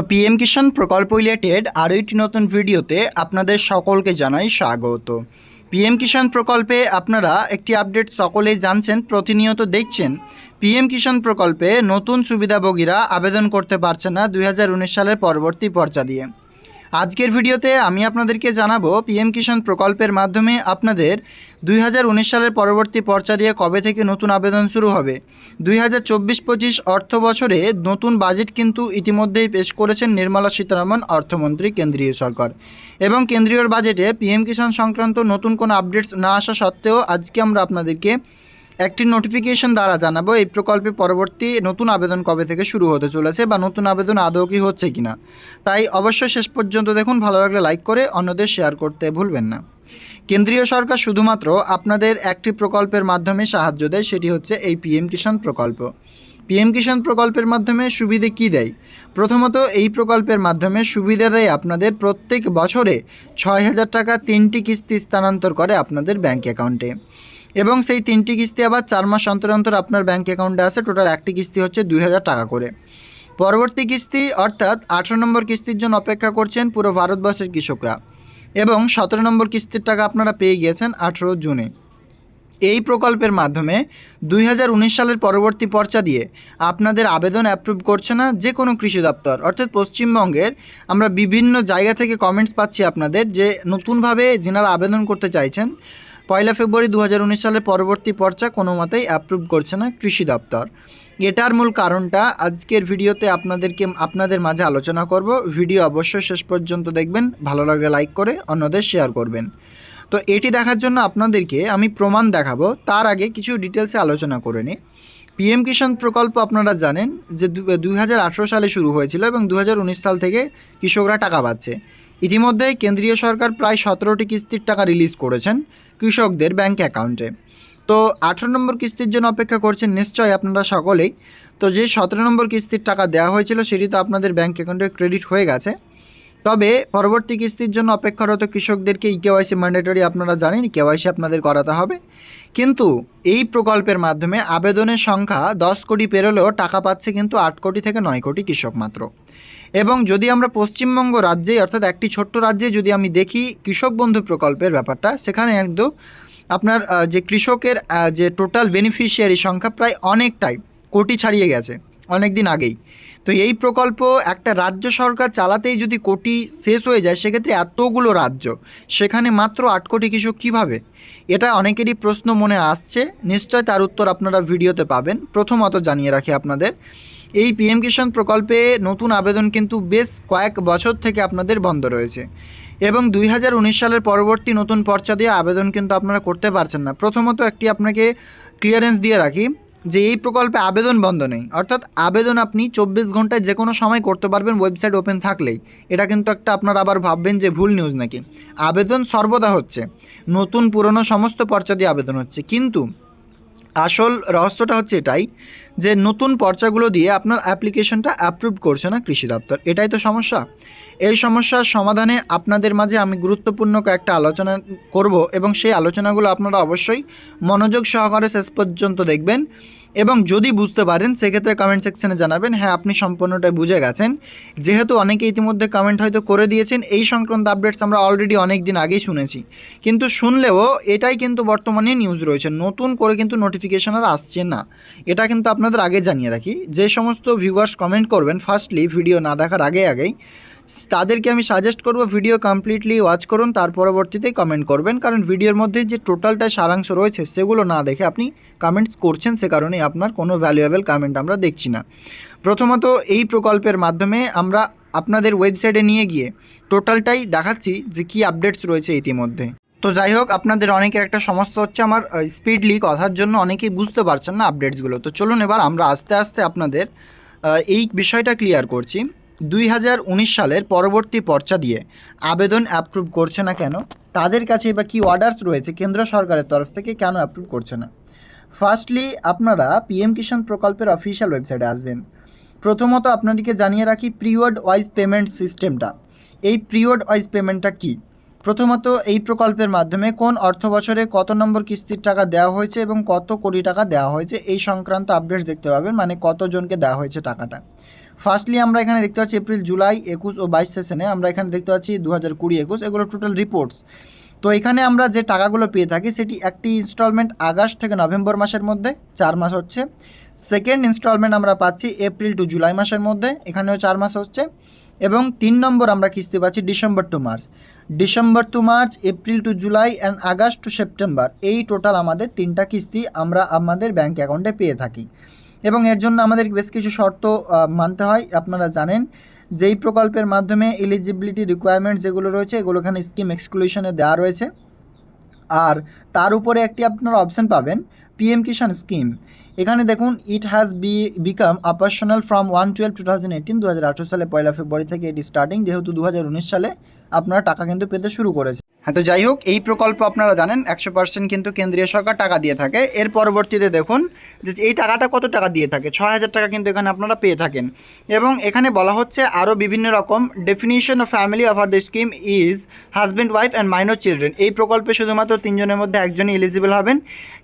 তো পিএম কিষাণ প্রকল্প রিলেটেড আরও একটি নতুন ভিডিওতে আপনাদের সকলকে জানাই স্বাগত। পিএম কিষাণ প্রকল্পে আপনারা একটি আপডেট সকলেই জানছেন, প্রতিনিয়ত দেখছেন। পিএম কিষাণ প্রকল্পে নতুন সুবিধাভোগীরা আবেদন করতে পারছে না দুই হাজার উনিশ সালের পরবর্তী পর্যা দিয়ে। আজকের ভিডিওতে আমি আপনাদেরকে জানাব পিএম কিষাণ প্রকল্পের মাধ্যমে আপনাদের দুই হাজার উনিশ সালের পরবর্তী পর্চা দিয়ে কবে থেকে নতুন আবেদন শুরু হবে। দুই হাজার চব্বিশ পঁচিশ অর্থ বছরে নতুন বাজেট কিন্তু ইতিমধ্যেই পেশ করেছেন নির্মলা সীতারামন, অর্থমন্ত্রী কেন্দ্রীয় সরকার। এবং কেন্দ্রীয় বাজেটে পিএম কিষাণ সংক্রান্ত নতুন কোনো আপডেটস না আসা সত্ত্বেও আজকে আমরা আপনাদেরকে একটি নোটিফিকেশন দ্বারা জানাব এই প্রকল্পে পরবর্তী নতুন আবেদন কবে থেকে শুরু হতে চলেছে বা নতুন আবেদন আদৌ কি হচ্ছে কিনা। তাই অবশ্যই শেষ পর্যন্ত দেখুন, ভালো লাগলে লাইক করে, অন্যদের শেয়ার করতে ভুলবেন না। কেন্দ্রীয় সরকার শুধুমাত্র আপনাদের একটি প্রকল্পের মাধ্যমে সাহায্য দেয়, সেটি হচ্ছে এই পিএম কিষাণ প্রকল্প। পিএম কিষাণ প্রকল্পের মাধ্যমে সুবিধে কী দেয়? প্রথমত, এই প্রকল্পের মাধ্যমে সুবিধা দেয় আপনাদের প্রত্যেক বছরে ছয় হাজার টাকা তিনটি কিস্তি স্থানান্তর করে আপনাদের ব্যাঙ্ক অ্যাকাউন্টে এবং সেই তিনটি কিস্তি আবার চার মাস অন্তর অন্তর আপনার ব্যাঙ্ক অ্যাকাউন্টে আসে টোটাল একটি কিস্তি হচ্ছে দুই হাজার টাকা করে। পরবর্তী কিস্তি, অর্থাৎ আঠেরো নম্বর কিস্তির জন্য অপেক্ষা করছেন পুরো ভারতবর্ষের কৃষকরা এবং সতেরো নম্বর কিস্তির টাকা আপনারা পেয়ে গিয়েছেন আঠেরো জুনে। এই প্রকল্পের মাধ্যমে দুই হাজার উনিশ সালের পরবর্তী পর্চা দিয়ে আপনাদের আবেদন অ্যাপ্রুভ করছে না যে কোনো কৃষি দপ্তর। অর্থাৎ পশ্চিমবঙ্গের আমরা বিভিন্ন জায়গা থেকে কমেন্টস পাচ্ছি আপনাদের যে নতুনভাবে যেনারা আবেদন করতে চাইছেন পয়লা ফেব্রুয়ারি দু সালের পরবর্তী পর্চা কোনো মতেই অ্যাপ্রুভ করছে না কৃষি দপ্তর। এটার মূল কারণটা আজকের ভিডিওতে আপনাদেরকে, আপনাদের মাঝে আলোচনা করব। ভিডিও অবশ্যই শেষ পর্যন্ত দেখবেন। ভালো লাগলে লাইক করে, অন্যদের শেয়ার করবেন। তো এটি দেখার জন্য আপনাদেরকে আমি প্রমাণ দেখাবো। তার আগে কিছু ডিটেলসে আলোচনা করে নিই। পিএম কিষাণ প্রকল্প আপনারা জানেন যে দু হাজার আঠেরো সালে শুরু হয়েছিল এবং দু হাজার উনিশ সাল থেকে কৃষকরা টাকা পাচ্ছে। ইতিমধ্যে কেন্দ্রীয় সরকার প্রায় সতেরোটি কিস্তির টাকা রিলিজ করেছেন কৃষকদের ব্যাংক অ্যাকাউন্টে। তো আঠেরো নম্বর কিস্তির জন্য অপেক্ষা করছেন নিশ্চয়ই আপনারা সকলেই। তো যে সতেরো নম্বর কিস্তির টাকা দেওয়া হয়েছিল সেটি তো আপনাদের ব্যাংক অ্যাকাউন্টে ক্রেডিট হয়ে গেছে। তবে পরবর্তী কিস্তির জন্য অপেক্ষারত কৃষকদেরকে ই কেওয়াইসি ম্যান্ডেটরি আপনারা জানেন কেওয়াইসি আপনাদের করাতে হবে। কিন্তু এই প্রকল্পের মাধ্যমে আবেদনের সংখ্যা দশ কোটি পেরোলেও টাকা পাচ্ছে কিন্তু আট কোটি থেকে নয় কোটি কৃষক মাত্র। এবং যদি আমরা পশ্চিমবঙ্গ রাজ্যে অর্থাৎ একটি ছোট্ট রাজ্যে যদি আমি দেখি কৃষক বন্ধু প্রকল্পের ব্যাপারটা, সেখানে একদম আপনার যে কৃষকের যে টোটাল বেনিফিশিয়ারি সংখ্যা প্রায় অনেকটাই কোটি ছাড়িয়ে গেছে অনেক দিন আগেই। তো এই প্রকল্প একটা রাজ্য সরকার চালাতেই যদি কোটি শেষ হয়ে যায়, সেক্ষেত্রে এতগুলো রাজ্য, সেখানে মাত্র আট কোটি কৃষক কীভাবে? এটা অনেকেরই প্রশ্ন মনে আসছে। নিশ্চয় তার উত্তর আপনারা ভিডিওতে পাবেন। প্রথমত জানিয়ে রাখি আপনাদের এই পিএম কিষাণ প্রকল্পে নতুন আবেদন কিন্তু বেশ কয়েক বছর থেকে আপনাদের বন্ধ রয়েছে। এবং দুই হাজার উনিশ সালের পরবর্তী নতুন পর্চা দিয়ে আবেদন কিন্তু আপনারা করতে পারছেন না। প্রথমত একটি আপনাকে ক্লিয়ারেন্স দিয়ে রাখি যে এই প্রকল্পে আবেদন বন্ধ নেই। অর্থাৎ আবেদন আপনি চব্বিশ ঘন্টায় যে কোনো সময় করতে পারবেন ওয়েবসাইট ওপেন থাকলেই। এটা কিন্তু একটা আপনারা আবার ভাববেন যে ভুল নিউজ নাকি। আবেদন সর্বদা হচ্ছে। নতুন পুরনো সমস্ত পর্চা দিয়ে আবেদন হচ্ছে। কিন্তু আসল রহস্যটা হচ্ছে এটাই যে নতুন পর্চাগুলো দিয়ে আপনার অ্যাপ্লিকেশনটা অ্যাপ্রুভ করছে না কৃষি দপ্তর। এটাই তো সমস্যা। এই সমস্যার সমাধানে আপনাদের মাঝে আমি গুরুত্বপূর্ণ কয়েকটা আলোচনা করব এবং সেই আলোচনাগুলো আপনারা অবশ্যই মনোযোগ সহকারে শেষ পর্যন্ত দেখবেন। এবং যদি বুঝতে পারেন, সেক্ষেত্রে কমেন্ট সেকশনে জানাবেন হ্যাঁ আপনি সম্পূর্ণটাই বুঝে গেছেন। যেহেতু অনেকে ইতিমধ্যে কমেন্ট হয়তো করে দিয়েছেন, এই সংক্রান্ত আপডেটস আমরা অলরেডি অনেক দিন আগেই শুনেছি। কিন্তু শুনলেও এটাই কিন্তু বর্তমানে নিউজ রয়েছে। নতুন করে কিন্তু নোটিফিকেশন আর আসছে না। এটা কিন্তু আপনাদের আগে জানিয়ে রাখি। যে সমস্ত ভিউয়ার্স কমেন্ট করবেন ফার্স্টলি ভিডিও না দেখার আগে আগেই তাদেরকে আমি সাজেস্ট করব ভিডিও কমপ্লিটলি ওয়াচ করুন, তার পরবর্তীতেই কমেন্ট করবেন। কারণ ভিডিওর মধ্যে যে টোটালটা সারাংশ রয়েছে, সেগুলো না দেখে আপনি কমেন্টস করছেন, সে কারণে আপনার কোনো ভ্যালুয়েবল কমেন্ট আমরা দেখছি না। প্রথমত, এই প্রকল্পের মাধ্যমে আমরা আপনাদের ওয়েবসাইটে নিয়ে গিয়ে টোটালটাই দেখাচ্ছি যে কী আপডেটস রয়েছে ইতিমধ্যে। তো যাই হোক, আপনাদের অনেকের একটা সমস্যা হচ্ছে আমার স্পিডলি কথার জন্য অনেকেই বুঝতে পারছেন না আপডেটসগুলো তো চলুন এবার আমরা আস্তে আস্তে আপনাদের এই বিষয়টা ক্লিয়ার করছি। দুই হাজার উনিশ সালের পরবর্তী পর্চা দিয়ে আবেদন অ্যাপ্রুভ করছে না কেন? তাদের কাছে বা কী অর্ডার্স রয়েছে? কেন্দ্র সরকারের তরফ থেকে কেন অ্যাপ্রুভ করছে না? ফার্স্টলি আপনারা পিএম কিষাণ প্রকল্পের অফিসিয়াল ওয়েবসাইটে আসবেন। প্রথমত আপনাদেরকে জানিয়ে রাখি প্রিওয়ার্ড ওয়াইজ পেমেন্ট সিস্টেমটা এই প্রিওয়ার্ড ওয়াইজ পেমেন্টটা কী? প্রথমত এই প্রকল্পের মাধ্যমে কোন অর্থ বছরে কত নম্বর কিস্তির টাকা দেওয়া হয়েছে এবং কত কোটি টাকা দেওয়া হয়েছে, এই সংক্রান্ত আপডেটস দেখতে পাবেন মানে কতজনকে দেওয়া হয়েছে টাকাটা। ফার্স্টলি আমরা এখানে দেখতে পাচ্ছি এপ্রিল জুলাই একুশ ও বাইশ সেশনে আমরা এখানে দেখতে পাচ্ছি দু হাজার কুড়ি, একুশ। এগুলো টোটাল রিপোর্টস তো এখানে আমরা যে টাকাগুলো পেয়ে থাকি, সেটি একটি ইনস্টলমেন্ট আগস্ট থেকে নভেম্বর মাসের মধ্যে, চার মাস হচ্ছে। সেকেন্ড ইনস্টলমেন্ট আমরা পাচ্ছি এপ্রিল টু জুলাই মাসের মধ্যে, এখানেও চার মাস হচ্ছে। এবং তিন নম্বর আমরা কিস্তি পাচ্ছি December to March December to March April to July and August to September এই টোটাল আমাদের তিনটা কিস্তি আমরা আমাদের ব্যাঙ্ক অ্যাকাউন্টে পেয়ে থাকি। এবং এর জন্য আমাদের বেশ কিছু শর্ত মানতে হয়। আপনারা জানেন যেই প্রকল্পের মাধ্যমে এলিজিবিলিটি রিকোয়ারমেন্টস যেগুলো রয়েছে এগুলো এখানে স্কিম এক্সক্লুশনে দেওয়া রয়েছে। আর তার উপরে একটি আপনারা অপশন পাবেন পিএম কিষাণ স্কিম এখানে দেখুন it has be become operational from one twelve two thousand eighteen দু হাজার আঠেরো সালে পয়লা ফেব্রুয়ারি থেকে এটি স্টার্টিং যেহেতু দু হাজার উনিশ সালে আপনারা টাকা কিন্তু পেতে শুরু করেছে হ্যাঁ তো যাই হোক, এই প্রকল্প আপনারা জানেন, একশো পার্সেন্ট কিন্তু কেন্দ্রীয় সরকার টাকা দিয়ে থাকে। এর পরবর্তীতে দেখুন যে, এই টাকাটা কত টাকা দিয়ে থাকে? ছয় হাজার টাকা কিন্তু এখানে আপনারা পেয়ে থাকেন। এবং এখানে বলা হচ্ছে আরও বিভিন্ন রকম definition of family of R the scheme is husband wife and minor children এই প্রকল্পে শুধুমাত্র তিনজনের মধ্যে একজনই এলিজিবল হবেন।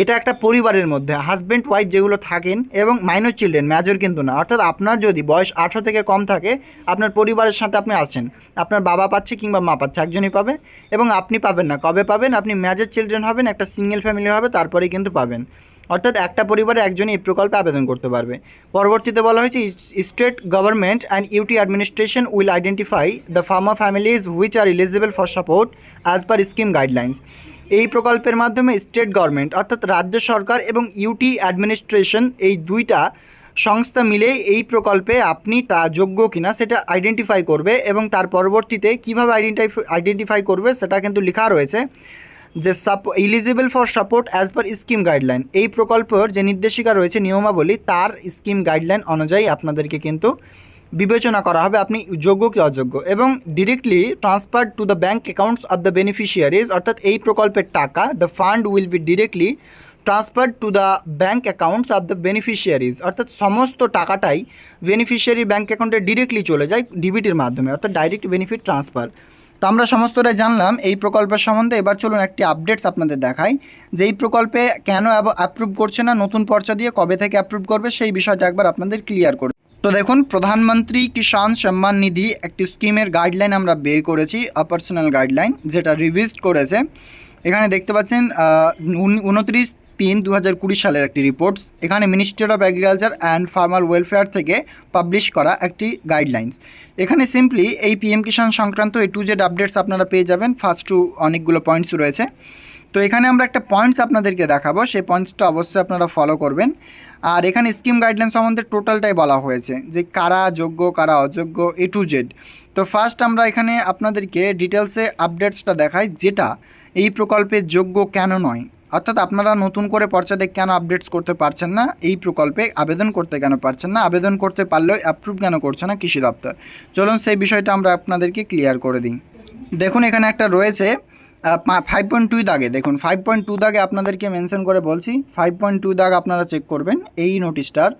এটা একটা পরিবারের মধ্যে হাজব্যান্ড ওয়াইফ যেগুলো থাকেন এবং মাইনর চিলড্রেন মেজর কিন্তু না। অর্থাৎ আপনার যদি বয়স আঠারো থেকে কম থাকে, আপনার পরিবারের সাথে আপনি আছেন। আপনার বাবা পাচ্ছে কিংবা মা পাচ্ছে, একজনই পাবে। এবং আপনি পাবেন না। কবে পাবেন? আপনি মেজর চিলড্রেন হবেন, একটা সিঙ্গেল ফ্যামিলি হবে, তারপরেই কিন্তু পাবেন। অর্থাৎ একটা পরিবারে একজনই এই প্রকল্পে আবেদন করতে পারবে। পরবর্তীতে বলা হয়েছে state government and UT administration will identify the farmer families which are eligible for support as per scheme guidelines. এই প্রকল্পের মাধ্যমে স্টেট গভর্নমেন্ট, অর্থাৎ রাজ্য সরকার এবং ইউটি অ্যাডমিনিস্ট্রেশন, এই দুইটা সংস্থা মিলে এই প্রকল্পে আপনি তা যোগ্য কিনা সেটা আইডেন্টিফাই করবে এবং তার পরবর্তীতে কীভাবে আইডেন্টিফাই আইডেন্টিফাই করবে সেটা কিন্তু লেখা রয়েছে যে সাপ eligible for support as per scheme guideline এই প্রকল্পের যে নির্দেশিকা রয়েছে নিয়মাবলী, তার স্কিম গাইডলাইন অনুযায়ী আপনাদেরকে কিন্তু বিবেচনা করা হবে আপনি যোগ্য কি অযোগ্য এবং directly transfer to the bank accounts of the beneficiaries অর্থাৎ এই প্রকল্পের টাকা the fund will be directly transfer to the bank accounts of the beneficiaries অর্থাৎ সমস্ত টাকাটাই বেনিফিশিয়ারি ব্যাঙ্ক অ্যাকাউন্টে ডিরেক্টলি চলে যায় ডিবিটির মাধ্যমে, অর্থাৎ ডাইরেক্ট বেনিফিট ট্রান্সফার তো আমরা সমস্তটাই জানলাম এই প্রকল্পের সম্বন্ধে। এবার চলুন একটি আপডেটস আপনাদের দেখাই। যে এই প্রকল্পে কেন অ্যাপ্রুভ করছে না, নতুন পর্চা দিয়ে কবে থেকে অ্যাপ্রুভ করবে, সেই বিষয়টা একবার আপনাদের ক্লিয়ার করে। তো দেখুন, প্রধানমন্ত্রী কিষাণ সম্মান নিধি একটি স্কিমের গাইডলাইন আমরা বের করেছি অপারেশনাল গাইডলাইন যেটা রিভিজ করেছে। এখানে দেখতে পাচ্ছেন উনত্রিশ তিন দু সালের একটি রিপোর্টস এখানে ministry of agriculture and farmer welfare থেকে পাবলিশ করা একটি গাইডলাইন্স এখানে সিম্পলি এই পিএম কিষাণ সংক্রান্ত এই টু জেড আপডেটস আপনারা পেয়ে যাবেন ফার্স্ট টু অনেকগুলো পয়েন্টস রয়েছে। তো এখানে আমরা একটা পয়েন্টস আপনাদেরকে দেখাবো, সেই পয়েন্টসটা অবশ্যই আপনারা ফলো করবেন। আর এখানে স্কিম গাইডলাইন সম্বন্ধে টোটালটাই বলা হয়েছে, যে কারা যোগ্য, কারা অযোগ্য এ টু জেড তো ফার্স্ট আমরা এখানে আপনাদেরকে ডিটেলসে আপডেটসটা দেখাই, যেটা এই প্রকল্পের যোগ্য কেন নয়। অর্থাৎ আপনারা নতুন করে পর্চাতে কেন আপডেটস করতে পারছেন না? এই প্রকল্পে আবেদন করতে কেন পারছেন না? আবেদন করতে পারলেও অ্যাপ্রুভ কেন করছে না কৃষি দপ্তর? চলুন সেই বিষয়টা আমরা আপনাদেরকে ক্লিয়ার করে দিই। দেখুন, এখানে একটা রয়েছে ফাইভ পয়েন্ট টু দাগে। দেখুন ফাইভ পয়েন্ট টু দাগে আপনাদেরকে মেনশন করে বলছি। ফাইভ পয়েন্ট টু দাগ আপনারা চেক করবেন। এই নোটিশটার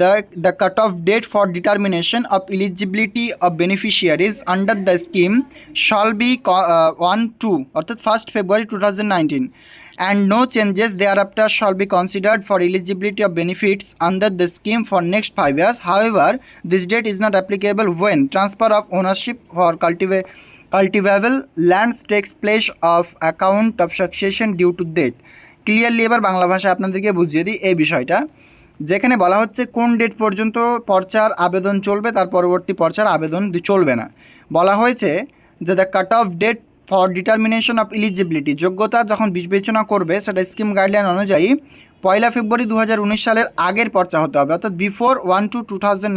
the the cut off date for determination of eligibility of beneficiaries under the scheme shall be one two অর্থাৎ first February two thousand and no changes thereafter shall be considered for eligibility of benefits under the scheme for next five years. However, this date is not applicable when transfer of ownership for cultiva- cultivable lands takes place of account of succession due to date. Clearly এবার বাংলা ভাষায় আপনাদেরকে বুঝিয়ে দিই এই বিষয়টা যেখানে বলা হচ্ছে কোন ডেট পর্যন্ত পর্চার আবেদন চলবে, তার পরবর্তী পর্চার আবেদন চলবে না। বলা হয়েছে যে the cut off date for determination of eligibility যোগ্যতা যখন বিবেচনা করবে, সেটা স্কিম গাইডলাইন অনুযায়ী পয়লা ফেব্রুয়ারি দু হাজার উনিশ সালের আগের পর্চা হতে হবে, অর্থাৎ before one two two thousand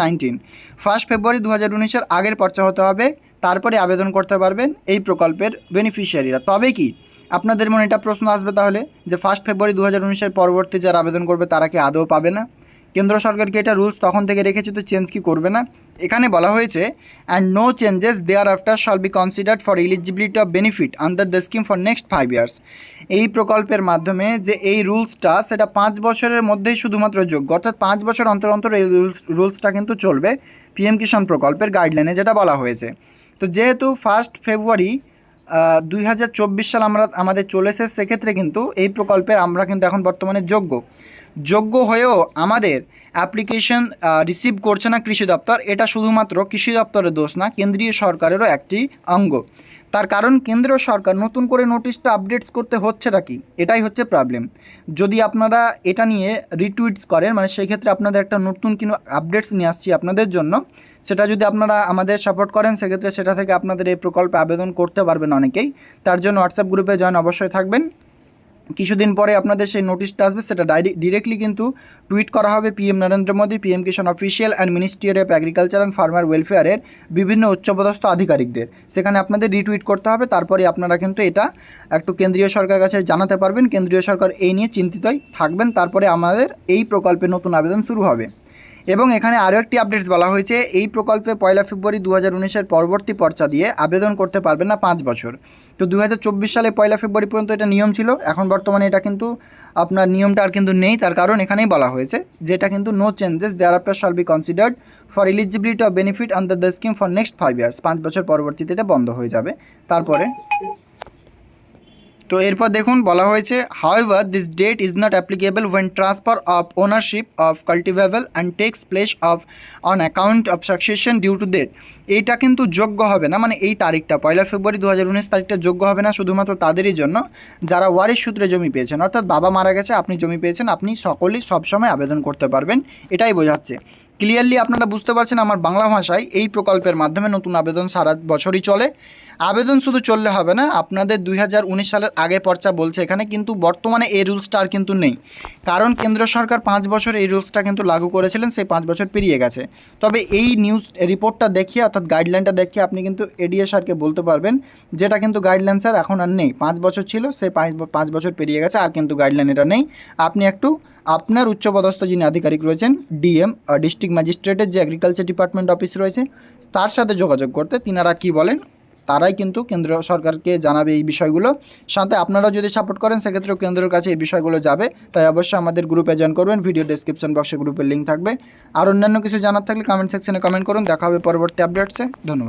first February দু হাজার আগের পর্চা হতে হবে, তারপরে আবেদন করতে পারবেন এই প্রকল্পের বেনিফিশিয়ারিরা তবে কি আপনাদের মনে এটা প্রশ্ন আসবে তাহলে, যে ফার্স্ট ফেব্রুয়ারি দু হাজার উনিশের পরবর্তী যারা আবেদন করবে তারা কি আদৌ পাবে না? কেন্দ্র সরকার কি এটা রুলস তখন থেকে রেখেছে, তো চেঞ্জ কি করবে না? এখানে বলা হয়েছে and no changes thereafter shall be considered for eligibility of benefit under the scheme for next five years এই প্রকল্পের মাধ্যমে যে এই রুলসটা সেটা পাঁচ বছরের মধ্যেই শুধুমাত্র যোগ্য। অর্থাৎ পাঁচ বছর অন্তর অন্তর এই রুলস রুলসটা কিন্তু চলবে। পিএম কিষাণ প্রকল্পের গাইডলাইনে যেটা বলা হয়েছে। তো যেহেতু ফার্স্ট ফেব্রুয়ারি দুই হাজার চব্বিশ সাল আমরা আমাদের চলে চলেছে সেক্ষেত্রে কিন্তু এই প্রকল্পের আমরা কিন্তু এখন বর্তমানে যোগ্য। যোগ্য হয়েও আমাদের অ্যাপ্লিকেশন রিসিভ করছে না কৃষি দপ্তর, এটা শুধুমাত্র কৃষি দপ্তরের দোষ না, কেন্দ্রীয় সরকারেরও একটি অঙ্গ। তার কারণ কেন্দ্র সরকার নতুন করে নোটিশটা আপডেটস করতে হচ্ছে নাকি এটাই হচ্ছে প্রবলেম যদি আপনারা এটা নিয়ে রিটুইটস করেন মানে সেই ক্ষেত্রে আপনাদের একটা নতুন কিন্তু আপডেটস নিয়ে আসছি আপনাদের জন্য, সেটা যদি আপনারা আমাদের সাপোর্ট করেন, সেক্ষেত্রে সেটা থেকে আপনাদের এই প্রকল্পে আবেদন করতে পারবেন অনেকেই। তার জন্য হোয়াটসঅ্যাপ গ্রুপে জয়েন অবশ্যই থাকবেন। কিছুদিন পরে আপনাদের সেই নোটিশটা আসবে, সেটা ডিরেক্টলি কিন্তু টুইট করা হবে PM Narendra Modi PM Kisan official and Ministry of Agriculture and Farmer ওয়েলফেয়ারের বিভিন্ন উচ্চপদস্থ আধিকারিকদের। সেখানে আপনাদের রিটুইট করতে হবে, তারপরে আপনারা কিন্তু এটা একটু কেন্দ্রীয় সরকার কাছে জানাতে পারবেন। কেন্দ্রীয় সরকার এই নিয়ে চিন্তিতই থাকবেন, তারপরে আমাদের এই প্রকল্পে নতুন আবেদন শুরু হবে। এবং এখানে আরও একটি আপডেটস বলা হয়েছে, এই প্রকল্পে পয়লা ফেব্রুয়ারি দু হাজার পরবর্তী পর্চা দিয়ে আবেদন করতে পারবেন না পাঁচ বছর। তো দু হাজার চব্বিশ সালে পয়লা ফেব্রুয়ারি পর্যন্ত এটা নিয়ম ছিল, এখন বর্তমানে এটা কিন্তু আপনার নিয়মটা আর কিন্তু নেই, তার কারণ এখানেই বলা হয়েছে, যেটা কিন্তু no changes thereafter shall be considered for eligibility of benefit under the scheme for next five years পাঁচ বছর পরবর্তীতে এটা বন্ধ হয়ে যাবে, তারপরে তো এরপর দেখুন, বলা হয়েছে however this date is not applicable when transfer of ownership of cultivable and takes place of on account of succession due to death এইটা কিন্তু যোগ্য হবে না মানে এই তারিখটা, পয়লা ফেব্রুয়ারি দু হাজার উনিশ তারিখটা যোগ্য হবে না শুধুমাত্র তাদেরই জন্য, যারা ওয়ারিশ সূত্রে জমি পেয়েছেন, অর্থাৎ বাবা মারা গেছে, আপনি জমি পেয়েছেন, আপনি সকলেই সবসময় আবেদন করতে পারবেন, এটাই বোঝাচ্ছে। ক্লিয়ারলি আপনারা বুঝতে পারছেন আমার বাংলা ভাষায় এই প্রকল্পের মাধ্যমে নতুন আবেদন সারা বছরই চলে। আবেদন শুধু চললে হবে না, আপনাদের দুই হাজার উনিশ সালের আগে পর্চা বলছে এখানে, কিন্তু বর্তমানে এই রুলসটা আর কিন্তু নেই। কারণ কেন্দ্র সরকার পাঁচ বছর এই রুলসটা কিন্তু লাগু করেছিলেন, সেই পাঁচ বছর পেরিয়ে গেছে। তবে এই নিউজ রিপোর্টটা দেখিয়ে, অর্থাৎ গাইডলাইনটা দেখিয়ে আপনি কিন্তু এডিএ স্যারকে বলতে পারবেন, যেটা কিন্তু গাইডলাইন স্যার এখন আর নেই। পাঁচ বছর ছিল, সেই পাঁচ বছর পেরিয়ে গেছে, আর কিন্তু গাইডলাইন এটা নেই। আপনি একটু আপনার উচ্চপদস্থ যিনি আধিকারিক রয়েছেন, ডিএম ডিস্ট্রিক্ট ম্যাজিস্ট্রেটের যে এগ্রিকালচার ডিপার্টমেন্ট অফিস রয়েছে, তার সাথে যোগাযোগ করতে তিনারা কি বলেন, তারাই কিন্তু কেন্দ্র সরকারকে জানাবে এই বিষয়গুলো। সাথে আপনারা যদি সাপোর্ট করেন, সেক্ষেত্রেও কেন্দ্রের কাছে এই বিষয়গুলো যাবে। তাই অবশ্যই আমাদের গ্রুপে জয়েন করবেন ভিডিও ডেসক্রিপশন বক্সে গ্রুপের লিঙ্ক থাকবে। আর অন্যান্য কিছু জানার থাকলে কমেন্ট সেকশনে কমেন্ট করুন। দেখা হবে পরবর্তী আপডেটসে ধন্যবাদ।